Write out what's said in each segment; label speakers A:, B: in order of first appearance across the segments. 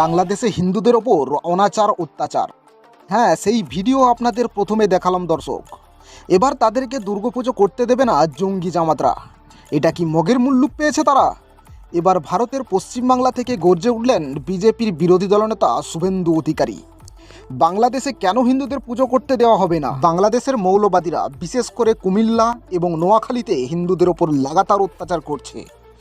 A: বাংলাদেশে হিন্দুদের ওপর অনাচার, অত্যাচার। হ্যাঁ সেই ভিডিও আপনাদের প্রথমে দেখালাম, দর্শক। এবার তাদেরকে দুর্গাপুজো করতে দেবে না জঙ্গি জামাতরা। এটা কি মগের মুল্লুক পেয়েছে তারা? এবার ভারতের পশ্চিমবাংলা থেকে গর্জে উঠলেন বিজেপির বিরোধী দলনেতা শুভেন্দু অধিকারী। বাংলাদেশে কেন হিন্দুদের পুজো করতে দেওয়া হবে না? বাংলাদেশের মৌলবাদীরা, বিশেষ করে কুমিল্লা এবং নোয়াখালীতে হিন্দুদের ওপর লাগাতার অত্যাচার করছে।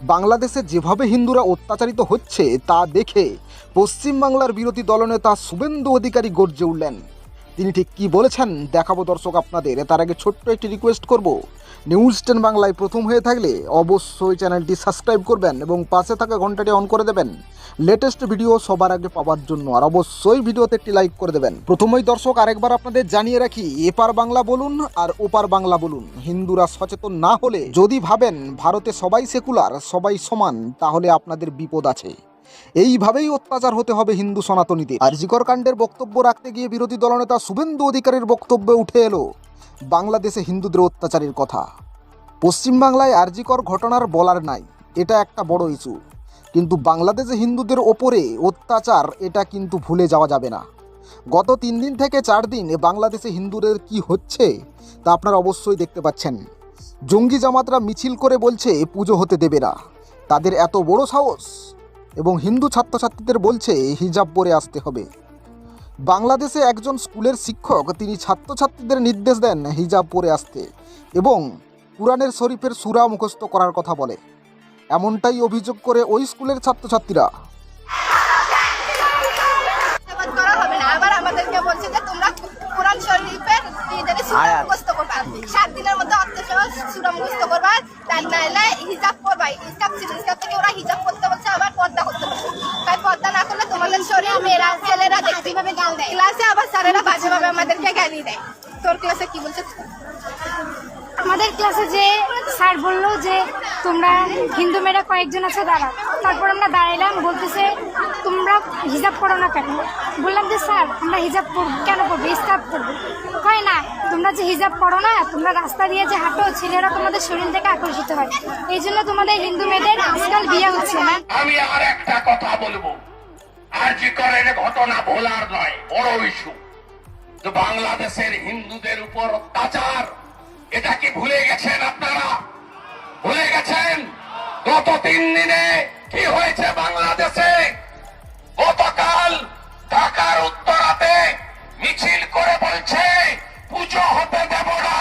A: বাংলাদেশে যেভাবে হিন্দুরা অত্যাচারিত হচ্ছে তা দেখে পশ্চিমবাংলার বিরোধী দলনেতা শুভেন্দু অধিকারী গর্জে উঠলেন। তিনি ঠিক কি বলেছেন দেখাবো দর্শক আপনাদের। তার আগে ছোট্ট একটি রিকোয়েস্ট করব। নিউজ টেন বাংলায় প্রথম হয়ে থাকলে অবশ্যই চ্যানেলটি সাবস্ক্রাইব করবেন এবং পাশে থাকা ঘন্টাটি অন করে দেবেন। লেটেস্ট ভিডিও সবার আগে পাওয়ার জন্য আর অবশ্যই ভিডিওতে একটি লাইক করে দেবেন। প্রথমেই দর্শক আরেকবার আপনাদের জানিয়ে রাখি, এপার বাংলা বলুন আর ওপার বাংলা বলুন। হিন্দুরা সচেতন না হলে যদি ভাবেন ভারতে সবাই সেকুলার সবাই সমান, তাহলে আপনাদের বিপদ আছে। এইভাবেই অত্যাচার হতে হবে হিন্দু সনাতনীদের। আরজিকর কাণ্ডের বক্তব্য রাখতে গিয়ে বিরোধী দলনেতা শুভেন্দু অধিকারীর বক্তব্যে উঠে এলো বাংলাদেশে হিন্দুদের অত্যাচারের কথা। পশ্চিমবাংলায় আরজিকর ঘটনার বলার নাই, এটা একটা বড় ইস্যু। কিন্তু বাংলাদেশে হিন্দুদের ওপরে অত্যাচার, এটা কিন্তু ভুলে যাওয়া যাবে না। গত তিন দিন থেকে চার দিন বাংলাদেশে হিন্দুদের কি হচ্ছে, তা আপনারা অবশ্যই দেখতে পাচ্ছেন। জঙ্গি জামাতরা মিছিল করে বলছে পুজো হতে দেবে না। তাদের এত বড় সাহস। এবং হিন্দু ছাত্রছাত্রীদের বলছে, হিজাব পরে আসতে হবে। বাংলাদেশে একজন স্কুলের শিক্ষক, তিনি ছাত্রছাত্রীদের নির্দেশ দেন হিজাব পরে আসতে এবং কুরআনের শরীফের সুরা মুখস্থ করার কথা বলে। এমনটাই অভিযোগ করে ওই স্কুলের ছাত্রছাত্রীরা।
B: শরীর মেয়েরা ছেলেরা দেখতে পাবে গাল দেয়? ক্লাসে আবার স্যারেরা বাজেভাবে আমাদেরকে গালি দেয়। তোর ক্লাসে কি বলছে?
C: আমাদের ক্লাসে যে স্যার বলল যে তোমরা হিন্দু মেয়েরা কয়েকজন আছে দাঁড়াও। তারপর আমরা দাঁড়াইলাম বলতেছে তোমরা হিজাব করো না কেন? বললাম যে স্যার আমরা হিজাব কেন পড়ব স্কার্ফ করব কয় না তোমরা যে হিজাব করো না তোমরা রাস্তা দিয়ে যে হাঁটো ছেলেরা তোমাদের শরীর থেকে আকর্ষিত হয়। এই জন্য তোমাদের হিন্দু মেয়েদের আজকাল বিয়ে হচ্ছে না।
D: আমি আর একটা কথা বলব। আরজি করের ঘটনা ভোলার নয়, বড় ইস্যু। বাংলাদেশের হিন্দুদের উপর অত্যাচার, এটা কি ভুলে গেছেন আপনারা? ভুলে গেছেন? গত তিন দিনে কি হয়েছে বাংলাদেশে? গতকাল ঢাকার উত্তরাতে মিছিল করে বলছে, পুজো হতে দেব না।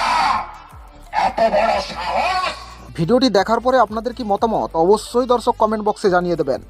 D: এত বড় সাহস!
A: ভিডিওটি দেখার পরে আপনাদের কি মতামত? অবশ্যই দর্শক কমেন্ট বক্সে জানিয়ে দেবেন।